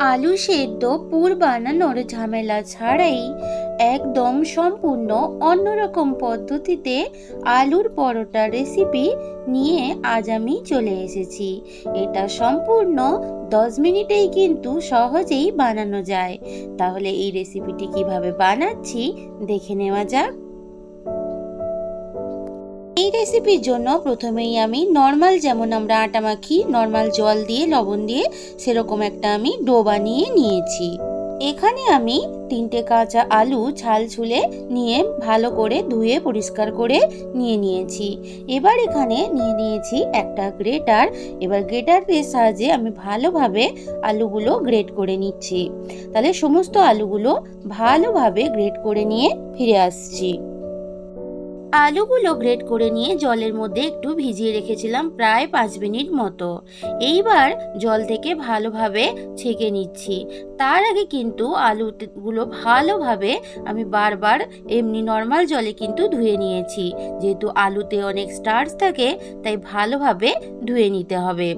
আলু সেদ্ধ, পুর বানানোর ঝামেলা ছাড়াই একদম সম্পূর্ণ অন্যরকম পদ্ধতিতে আলুর পরোটা রেসিপি নিয়ে আজ আমি চলে এসেছি। এটা সম্পূর্ণ দশ মিনিটেই কিন্তু সহজেই বানানো যায়। তাহলে এই রেসিপিটি কীভাবে বানাচ্ছি দেখে নেওয়া যাক। এই রেসিপির জন্য প্রথমেই আমি নর্মাল যেমন আমরা আটা মাখি নর্মাল জল দিয়ে, লবণ দিয়ে, সেরকম একটা আমি ডো বানিয়ে নিয়েছি। এখানে আমি তিনটে কাঁচা আলু ছাল ছুলে নিয়ে ভালো করে ধুয়ে, পরিষ্কার করে নিয়ে নিয়েছি। এবার এখানে নিয়ে নিয়েছি একটা গ্রেটার। এবার গ্রেটারের সাহায্যে আমি ভালোভাবে আলুগুলো গ্রেট করে নিচ্ছি। তাহলে সমস্ত আলুগুলো ভালোভাবে গ্রেট করে নিয়ে ফিরে আসছি। আলুগুলো গ্রেট করে নিয়ে জলের মধ্যে একটু ভিজিয়ে রেখেছিলাম প্রায় পাঁচ মিনিট মতো। এইবার জল থেকে ভালোভাবে ছেঁকে নিচ্ছি। তার আগে কিন্তু আলুগুলো ভালোভাবে আমি বারবার এমনি নর্মাল জলে কিন্তু ধুয়ে নিয়েছি। যেহেতু আলুতে অনেক স্টার্চ থাকে, তাই ভালোভাবে ধুয়ে নিতে হবে।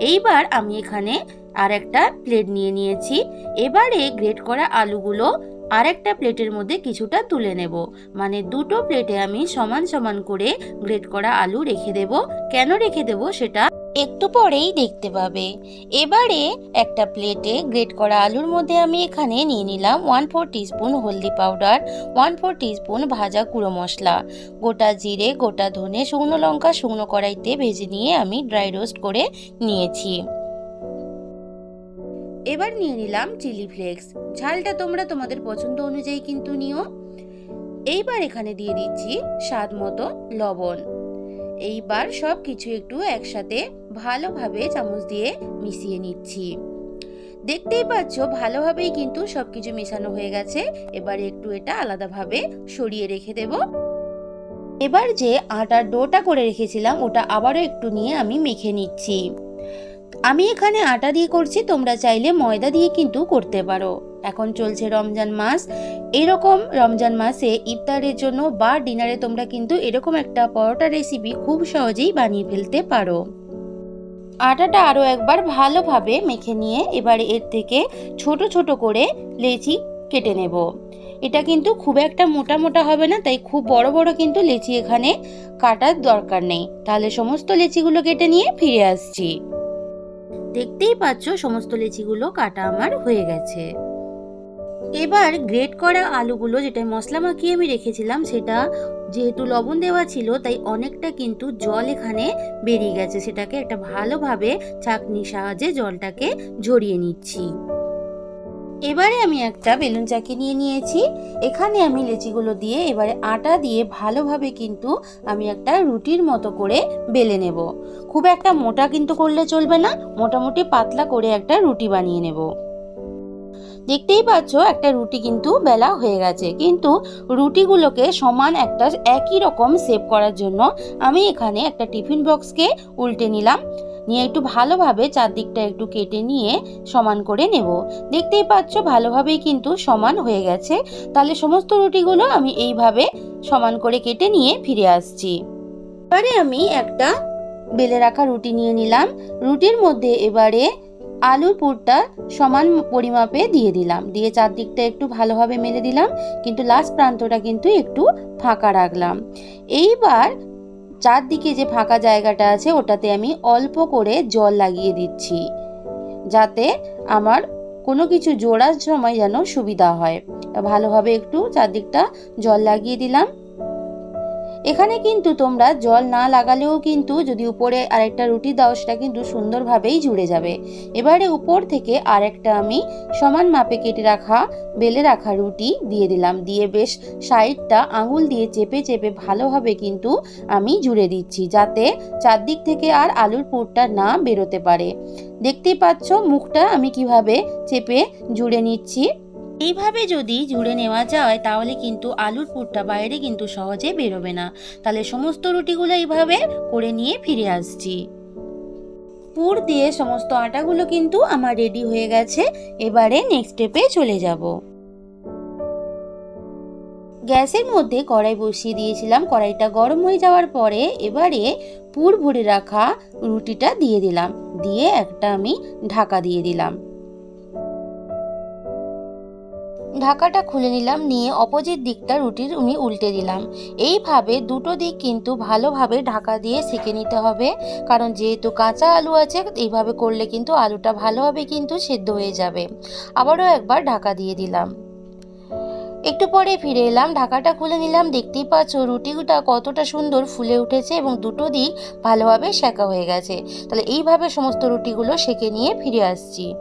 এইবার আমি এখানে আর একটা প্লেট নিয়ে নিয়েছি। এবারে গ্রেট করা আলুগুলো আর একটা প্লেটের মধ্যে কিছুটা তুলে নেব। মানে দুটো প্লেটে আমি সমান সমান করে গ্রেট করা আলু রেখে দেব। কেন রেখে দেব সেটা একটু পরেই দেখতে পাবে। এবারে একটা প্লেটে গ্রেট করা আলুর মধ্যে আমি এখানে নিয়ে নিলাম ওয়ান ফোর টিস্পুন হলদি পাউডার, ওয়ান ফোর টিস্পুন ভাজা গুঁড়ো মশলা। গোটা জিরে, গোটা ধনে, শুকনো লঙ্কা, শুকনো কড়াইতে ভেজে নিয়ে আমি ড্রাই রোস্ট করে নিয়েছি। এবার নিয়ে নিলাম চিলি ফ্লেক্স। ঝালটা তোমরা তোমাদের পছন্দ অনুযায়ী কিন্তু নিও। এইবার এখানে দিয়ে দিচ্ছি স্বাদ মতো লবণ। এইবার সব কিছু একটু একসাথে ভালোভাবে চামচ দিয়ে মিশিয়ে নিচ্ছি। দেখতেই পাচ্ছ, ভালোভাবেই কিন্তু সব কিছু মেশানো হয়ে গেছে। এবার একটু এটা আলাদাভাবে সরিয়ে রেখে দেব। এবার যে আটার ডোটা করে রেখেছিলাম, ওটা আবারও একটু নিয়ে আমি মেখে নিচ্ছি। আমি এখানে আটা দিয়ে করছি, তোমরা চাইলে ময়দা দিয়ে কিন্তু করতে পারো। এখন চলছে রমজান মাস। এরকম রমজান মাসে ইফতারের জন্য বা ডিনারে তোমরা কিন্তু এরকম একটা পরোটা রেসিপি খুব সহজেই বানিয়ে ফেলতে পারো। আটাটা আরও একবার ভালোভাবে মেখে নিয়ে এবার এর থেকে ছোট ছোট করে লেচি কেটে নেব। এটা কিন্তু খুব একটা মোটা মোটা হবে না, তাই খুব বড় বড় কিন্তু লেচি এখানে কাটার দরকার নেই। তাহলে সমস্ত লেচিগুলো কেটে নিয়ে ফিরে আসছি। দেখতেই পাচ্ছ সমস্ত লেচিগুলো কাটা আমার হয়ে গেছে। এবার গ্রেট করা আলুগুলো যেটা মশলা মাখিয়ে আমি রেখেছিলাম সেটা যেহেতু লবণ দেওয়া ছিল, তাই অনেকটা কিন্তু জল এখানে বেরিয়ে গেছে। সেটাকে একটা ভালোভাবে চাকনির সাহায্যে জলটাকে ঝরিয়ে নিচ্ছি। এবারে আমি একটা বেলুন চাকি নিয়ে নিয়েছি। এখানে আমি লেচিগুলো দিয়ে এবারে আটা দিয়ে ভালোভাবে কিন্তু আমি একটা রুটির মতো করে বেলে নেব। খুব একটা মোটা কিন্তু করলে চলবে না, মোটামুটি পাতলা করে একটা রুটি বানিয়ে নেব। দেখতেই পাচ্ছ, একটা রুটি কিন্তু বেলা হয়ে গেছে। কিন্তু রুটিগুলোকে সমান একটা একই রকম সেভ করার জন্য আমি এখানে একটা টিফিন বক্সকে উল্টে নিলাম। নিয়ে একটু ভালোভাবে চারদিকটা একটু কেটে নিয়ে সমান করে নেব। দেখতেই পাচ্ছ ভালোভাবেই কিন্তু সমান হয়ে গেছে। তাহলে সমস্ত রুটিগুলো আমি এইভাবে সমান করে কেটে নিয়ে ফিরে আসছি। এবারে আমি একটা বেলে রাখা রুটি নিয়ে নিলাম। রুটির মধ্যে এবারে আলুর পুরটা সমান পরিমাপে দিয়ে দিলাম। দিয়ে চারদিকটা একটু ভালোভাবে মেলে দিলাম। কিন্তু লাস্ট প্রান্তটা কিন্তু একটু ফাঁকা রাখলাম। এইবার চারদিকে যে ফাঁকা জায়গাটা আছে, ওটাতে আমি অল্প করে জল লাগিয়ে দিচ্ছি, যাতে আমার কোনো কিছু জোড়ার সময় যেন সুবিধা হয়। ভালোভাবে একটু চারদিকটা জল লাগিয়ে দিলাম। এখানে কিন্তু তোমরা জল না লাগালেও কিন্তু যদি উপরে আরেকটা রুটি দাও, সেটা কিন্তু সুন্দরভাবেই জুড়ে যাবে। এবারে উপর থেকে আরেকটা আমি সমান মাপে কেটে রাখা, বেলে রাখা রুটি দিয়ে দিলাম। দিয়ে বেশ সাইডটা আঙুল দিয়ে চেপে চেপে ভালোভাবে কিন্তু আমি জুড়ে দিচ্ছি, যাতে চারদিক থেকে আর আলুর পুরটা না বেরোতে পারে। দেখতেই পাচ্ছ মুখটা আমি কীভাবে চেপে জুড়ে নিচ্ছি। এইভাবে যদি জুড়ে নেওয়া যায়, তাহলে কিন্তু আলুর পুরটা বাইরে কিন্তু সহজে বেরোবে না। তাহলে সমস্ত রুটিগুলো এইভাবে করে নিয়ে ফিরে আসছি। পুর দিয়ে সমস্ত আটাগুলো কিন্তু আমার রেডি হয়ে গেছে। এবারে নেক্সট স্টেপে চলে যাব। গ্যাসের মধ্যে কড়াই বসিয়ে দিয়েছিলাম। কড়াইটা গরম হয়ে যাওয়ার পরে এবারে পুর ভরে রাখা রুটিটা দিয়ে দিলাম। দিয়ে একটা আমি ঢাকা দিয়ে দিলাম। ঢাকাটা খুলে নিলাম, নিয়ে অপোজিট দিকটা রুটির আমি উল্টে দিলাম। এইভাবে দুটো দিক কিন্তু ভালোভাবে ঢাকা দিয়ে সেঁকে নিতে হবে, কারণ যেহেতু কাঁচা আলু আছে, এইভাবে করলে কিন্তু আলুটা ভালোভাবে কিন্তু সেদ্ধ হয়ে যাবে। আবারও একবার ঢাকা দিয়ে দিলাম। একটু পরে ফিরে এলাম, ঢাকাটা খুলে নিলাম, দেখতেই পাচ্ছ রুটিটা কতটা সুন্দর ফুলে উঠেছে এবং দুটো দিক ভালোভাবে সেঁকা হয়ে গেছে। তাহলে এইভাবে সমস্ত রুটিগুলো সেঁকে নিয়ে ফিরে আসছি।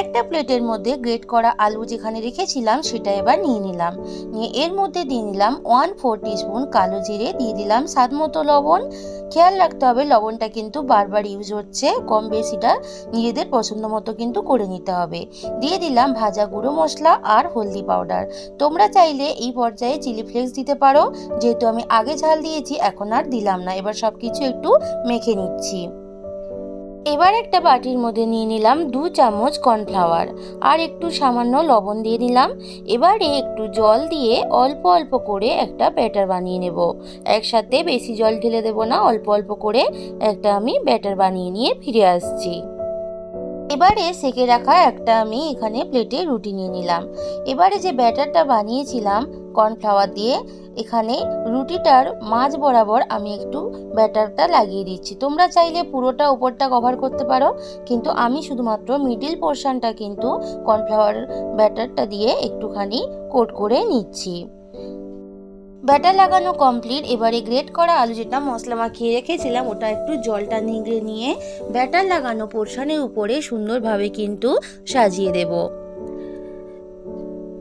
একটা প্লেটের মধ্যে গ্রেট করা আলু যেখানে রেখেছিলাম সেটা এবার নিয়ে নিলাম। নিয়ে এর মধ্যে দিয়ে নিলাম ওয়ান ফোর স্পুন কালো জিরে, দিয়ে দিলাম স্বাদ মতো লবণ। খেয়াল রাখতে হবে লবণটা কিন্তু বারবার ইউজ হচ্ছে, কম বেশিটা নিজেদের পছন্দ মতো কিন্তু করে নিতে হবে। দিয়ে দিলাম ভাজা গুঁড়ো মশলা আর হলদি পাউডার তোমরা চাইলে এই পর্যায়ে চিলি ফ্লেক্স দিতে পারো। যেহেতু আমি আগে ঝাল দিয়েছি, এখন আর দিলাম না। এবার সব কিছু একটু মেখে নিচ্ছি। এবার একটা বাটির মধ্যে নিয়ে নিলাম দু চামচ কর্নফ্লাওয়ার আর একটু সামান্য লবণ দিয়ে নিলাম। এবারে একটু জল দিয়ে অল্প অল্প করে একটা ব্যাটার বানিয়ে নেব। একসাথে বেশি জল ঢেলে দেবো না, অল্প অল্প করে একটা আমি ব্যাটার বানিয়ে নিয়ে ফিরে আসছি। এবারে সেকে রাখা একটা আমি এখানে প্লেটে রুটি নিয়ে নিলাম। এবারে যে ব্যাটারটা বানিয়েছিলাম কর্নফ্লাওয়ার দিয়ে, এখানে রুটিটার মাঝ বরাবর আমি একটু ব্যাটারটা লাগিয়ে দিচ্ছি। তোমরা চাইলে পুরোটা উপরটা কভার করতে পারো, কিন্তু আমি শুধুমাত্র মিডিল পোর্শনটা কিন্তু কর্নফ্লাওয়ার ব্যাটারটা দিয়ে একটুখানি কোট করে নিচ্ছি। ব্যাটার লাগানো কমপ্লিট এবারে গ্রেট করা আলু যেটা মশলা মাখিয়ে রেখেছিলাম, ওটা একটু জলটা নিংড়ে নিয়ে ব্যাটার লাগানো পোর্শনের উপরে সুন্দরভাবে কিন্তু সাজিয়ে দেবো।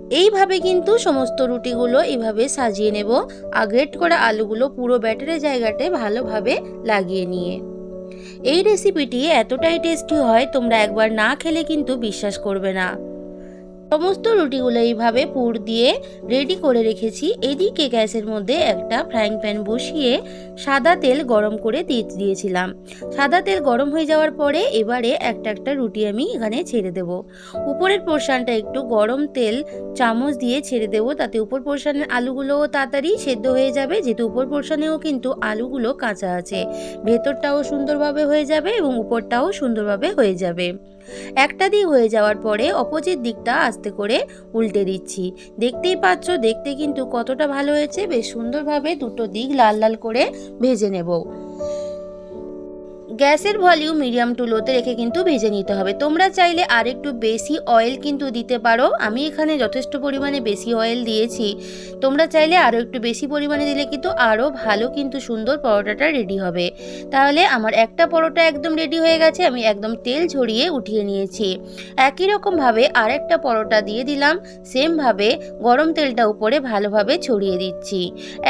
এইভাবে কিন্তু সমস্ত রুটিগুলো এইভাবে সাজিয়ে নেব। আর গ্রেট করা আলুগুলো পুরো ব্যাটারের জায়গাতে ভালোভাবে লাগিয়ে নিয়ে। এই রেসিপিটি এতটাই টেস্টি হয়, তোমরা একবার না খেলে কিন্তু বিশ্বাস করবে না। সমস্ত রুটিগুলো এইভাবে পুর দিয়ে রেডি করে রেখেছি। এদিকে গ্যাসের মধ্যে একটা ফ্রাইং প্যান বসিয়ে সাদা তেল গরম করে দিয়ে দিয়েছিলাম। সাদা তেল গরম হয়ে যাওয়ার পরে এবারে একটা একটা রুটি আমি এখানে ছেড়ে দেব। উপরের পোর্শনটা একটু গরম তেল চামচ দিয়ে ছেড়ে দেবো, তাতে উপর পোর্শনের আলুগুলোও তাড়াতাড়ি সেদ্ধ হয়ে যাবে। যেহেতু উপর পোর্শনেও কিন্তু আলুগুলো কাঁচা আছে, ভেতরটাও সুন্দরভাবে হয়ে যাবে এবং উপরটাও সুন্দরভাবে হয়ে যাবে। একটা দিক হয়ে যাওয়ার পরে অপোজিট দিকটা আস্তে করে উল্টে দিচ্ছি। দেখতেই পাচ্ছ, দেখতে কিন্তু কতটা ভালো হয়েছে। বেশ সুন্দরভাবে দুটো দিক লাল লাল করে ভেজে নেব। গ্যাসের ভলিউম মিডিয়াম টু লোতে রেখে কিন্তু ভেজে নিতে হবে। তোমরা চাইলে আর একটু বেশি অয়েল কিন্তু দিতে পারো। আমি এখানে যথেষ্ট পরিমাণে বেশি অয়েল দিয়েছি। তোমরা চাইলে আরও একটু বেশি পরিমাণে দিলে কিন্তু আরও ভালো কিন্তু সুন্দর পরোটাটা রেডি হবে। তাহলে আমার একটা পরোটা একদম রেডি হয়ে গেছে, আমি একদম তেল ঝরিয়ে উঠিয়ে নিয়েছি। একই রকমভাবে আর একটা পরোটা দিয়ে দিলাম সেমভাবে গরম তেলটা উপরে ভালোভাবে ছড়িয়ে দিচ্ছি।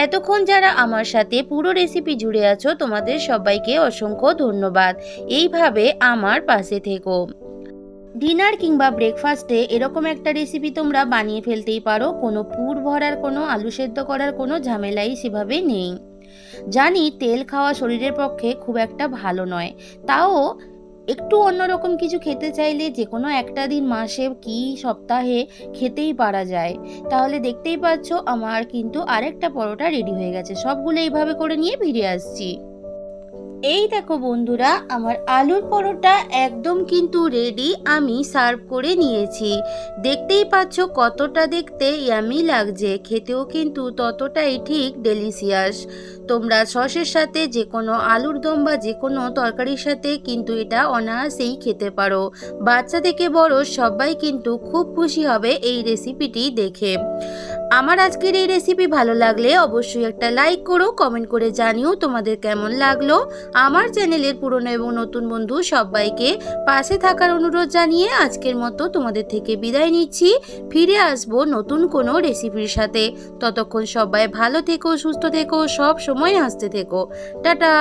এতক্ষণ যারা আমার সাথে পুরো রেসিপি জুড়ে আছো, তোমাদের সবাইকে অসংখ্য ধন্যবাদ। এইভাবে আমার পাশে থেকো। ডিনার কিংবা ব্রেকফাস্টে এরকম একটা রেসিপি তোমরা বানিয়ে ফেলতেই পারো। কোনো পুর ভরার, কোনো আলু সেদ্ধ করার কোনো ঝামেলাই সেভাবে নেই। জানি তেল খাওয়া শরীরের পক্ষে খুব একটা ভালো নয়। তাও একটু অন্যরকম কিছু খেতে চাইলে যে কোনো একটা দিন মাসে কি সপ্তাহে খেতেই পারা যায়। তাহলে দেখতেই পাচ্ছ আমার কিন্তু আরেকটা পরোটা রেডি হয়ে গেছে। সবগুলো এইভাবে করে নিয়ে ফিরে আসছি। এই দেখো বন্ধুরা, আমার আলুর পরোটা একদম কিন্তু রেডি আমি সার্ভ করে নিয়েছি। দেখতেই পাচ্ছ কতটা দেখতে ইয়ামি লাগছে, খেতেও কিন্তু ততটাই ঠিক ডেলিসিয়াস তোমরা সসের সাথে যে কোনো আলুর দম বা যে কোনো তরকারির সাথে কিন্তু এটা অনায়াসেই খেতে পারো। বাচ্চা থেকে বড় সবাই কিন্তু খুব খুশি হবে এই রেসিপিটি দেখে। আমার আজকের এই রেসিপি ভালো লাগলে অবশ্যই একটা লাইক করো কমেন্ট করে জানিও তোমাদের কেমন লাগল। আমার চ্যানেলের পুরনো এবং নতুন বন্ধু সবাইকে পাশে থাকার অনুরোধ জানিয়ে আজকের মতো তোমাদের থেকে বিদায় নিচ্ছি। ফিরে আসব নতুন কোনো রেসিপির সাথে। ততক্ষণ সবাই ভালো থেকো, সুস্থ থেকো, সব সময় হাসতে থেকো। টাটা!